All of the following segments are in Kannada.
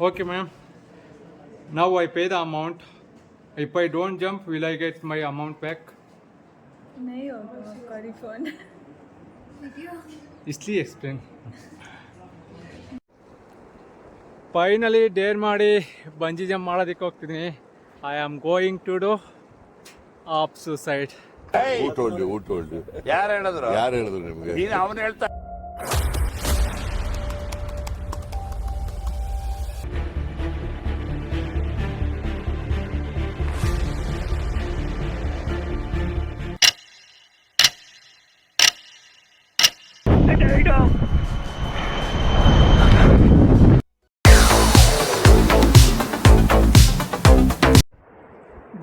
Okay, ma'am. Now I pay the amount. If I don't jump, will I get my amount back? नहीं होगा आपका रिफंड इसलिए एक्सप्लेन ಫೈನಲಿ ಡೇರ್ ಮಾಡಿ ಬಂಜಿ ಜಂಪ್ ಮಾಡೋದಕ್ಕೆ ಹೋಗ್ತಿದ್ದೀನಿ I am going to do up suicide Who told you? Who told you? ಯಾರು ಹೇಳಿದ್ರು ಯಾರು ಹೇಳಿದ್ರು ನಿಮ್ಗೆ ನೀನು ಅವನು ಹೇಳ್ತಾ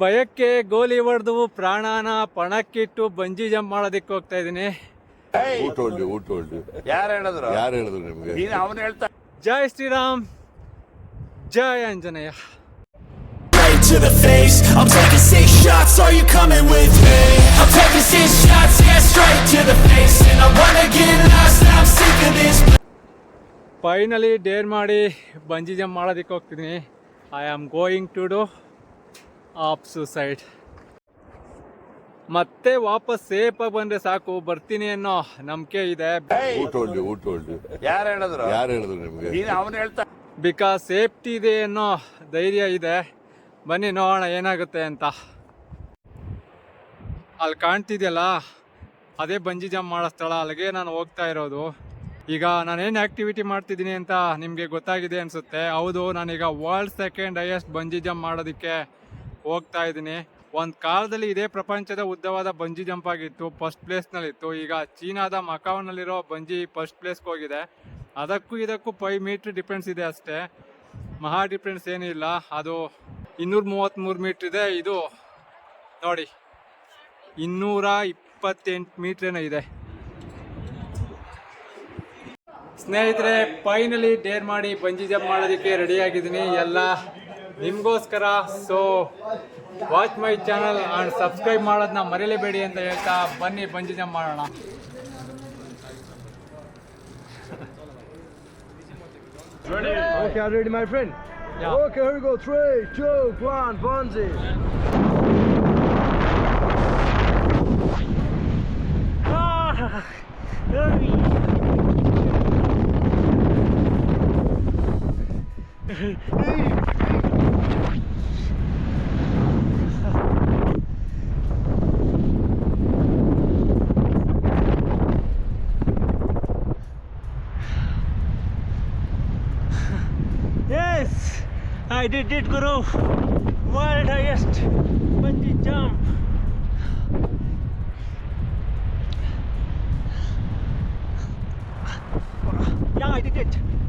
ಭಯಕ್ಕೆ ಗೋಲಿ ಹೊಡೆದು ಪ್ರಾಣಾನ ಪಣಕ್ಕಿಟ್ಟು ಬಂಜಿ ಜಂಪ್ ಮಾಡೋದಕ್ಕೆ ಹೋಗ್ತಾ ಇದ್ದೀನಿ Who told you? Who told you? ಯಾರು ಹೇಳಿದ್ರು ಯಾರು ಹೇಳಿದ್ರು ನಿಮ್ಗೆ ನೀನು ಅವನು ಹೇಳ್ತಾ ಜೈ ಶ್ರೀರಾಮ್ ಜೈ Anjaneya to the face I'm taking six shots, are you coming with me? I'm taking six shots, yeah, straight to the face And I wanna get lost, finally dare ಮಾಡಿ ಬಂಜಿ ಜಂಪ್ ಮಾಡೋದಕ್ಕೆ ಹೋಗ್ತಿದ್ದೀನಿ I am going to do up suicide ಮತ್ತೆ ವಾಪಸ್ ಸೇಫಾಗಿ ಬಂದ್ರೆ ಸಾಕು. ಬರ್ತೀನಿ ಅನ್ನೋ ನಂಬಿಕೆ ಇದೆ. Who told you? Who told you? ಯಾರು ಹೇಳಿದ್ರು? ಯಾರು ಹೇಳಿದ್ರು ನಿಮ್ಗೆ? ನೀನು ಅವನು ಹೇಳ್ತಾ ಬಿಕಾಸ್ ಸೇಫ್ಟಿ ಇದೆ ಅನ್ನೋ ಧೈರ್ಯ ಇದೆ. ಬನ್ನಿ ನೋಡೋಣ ಏನಾಗುತ್ತೆ ಅಂತ. ಅಲ್ಲಿ ಕಾಣ್ತಿದೆಯಲ್ಲ? ಅದೇ ಬಂಜಿ ಜಂಪ್ ಮಾಡೋ ಸ್ಥಳ. ಅಲ್ಲಿಗೆ ನಾನು ಹೋಗ್ತಾ ಇರೋದು. ಈಗ ನಾನೇನು ಆ್ಯಕ್ಟಿವಿಟಿ ಮಾಡ್ತಿದ್ದೀನಿ ಅಂತ ನಿಮಗೆ ಗೊತ್ತಾಗಿದೆ ಅನಿಸುತ್ತೆ. ಹೌದು, ನಾನೀಗ world second highest bungee jump ಮಾಡೋದಕ್ಕೆ ಹೋಗ್ತಾ ಇದ್ದೀನಿ. ಒಂದು ಕಾಲದಲ್ಲಿ ಇದೇ ಪ್ರಪಂಚದ ಉದ್ದವಾದ ಬಂಜಿ ಜಂಪ್ ಆಗಿತ್ತು ಫಸ್ಟ್ ಪ್ಲೇಸ್ನಲ್ಲಿತ್ತು ಈಗ ಚೀನಾದ ಮಕಾವ್ನಲ್ಲಿರೋ ಬಂಜಿ ಫಸ್ಟ್ ಪ್ಲೇಸ್ಗೆ ಹೋಗಿದೆ. ಅದಕ್ಕೂ ಇದಕ್ಕೂ ಫೈವ್ ಮೀಟ್ರ್ ಡಿಫ್ರೆನ್ಸ್ ಇದೆ ಅಷ್ಟೇ. ಮಹಾ ಡಿಫ್ರೆನ್ಸ್ ಏನಿಲ್ಲ ಅದು ಇನ್ನೂರ ಮೂವತ್ತ್ಮೂರು ಮೀಟ್ರ್ ಇದೆ. ಇದು ನೋಡಿ, ಇನ್ನೂರ ಇಪ್ಪತ್ತೆಂಟು ಮೀಟ್ರೇನೋ ಇದೆ. ಸ್ನೇಹಿತರೆ ಫೈನಲಿ ಡೇರ್ ಮಾಡಿ ಬಂಜಿ ಜಂಪ್ ಮಾಡೋದಕ್ಕೆ ರೆಡಿ ಆಗಿದ್ದೀನಿ ಎಲ್ಲ ನಿಮಗೋಸ್ಕರ so watch my channel and subscribe ಮಾಡೋದನ್ನ ಮರೀಲೇಬೇಡಿ ಅಂತ ಹೇಳ್ತಾ ಬನ್ನಿ ಬಂಜಿ ಜಂಪ್ ಮಾಡೋಣ Okay, you ready, my friend? Yeah. Okay, here we go. Three, two, one, bungee. Yes, I did it, Guru. World highest bungee jump. Yeah, I did it.